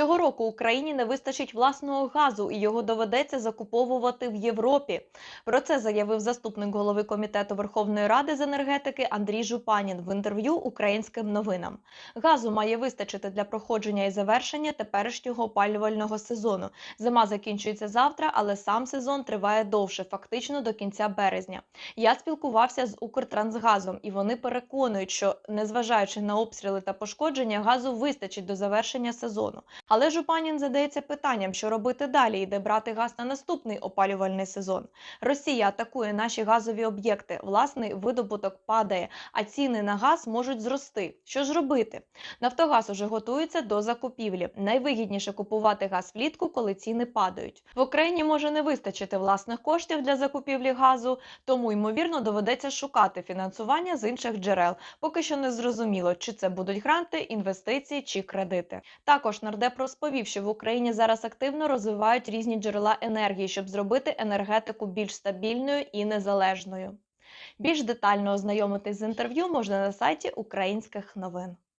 Цього року Україні не вистачить власного газу і його доведеться закуповувати в Європі. Про це заявив заступник голови комітету Верховної Ради з енергетики Андрій Жупанін в інтерв'ю українським новинам. Газу має вистачити для проходження і завершення теперішнього опалювального сезону. Зима закінчується завтра, але сам сезон триває довше, фактично до кінця березня. Я спілкувався з Укртрансгазом, і вони переконують, що незважаючи на обстріли та пошкодження, газу вистачить до завершення сезону. Але Жупанін задається питанням, що робити далі і де брати газ на наступний опалювальний сезон. Росія атакує наші газові об'єкти. Власний видобуток падає, а ціни на газ можуть зрости. Що ж робити? Нафтогаз уже готується до закупівлі. Найвигідніше купувати газ влітку, коли ціни падають. В Україні може не вистачити власних коштів для закупівлі газу, тому ймовірно доведеться шукати фінансування з інших джерел. Поки що не зрозуміло, чи це будуть гранти, інвестиції чи кредити. Також нардеп розповів, що в Україні зараз активно розвивають різні джерела енергії, щоб зробити енергетику більш стабільною і незалежною. Більш детально ознайомитись з інтерв'ю можна на сайті українських новин.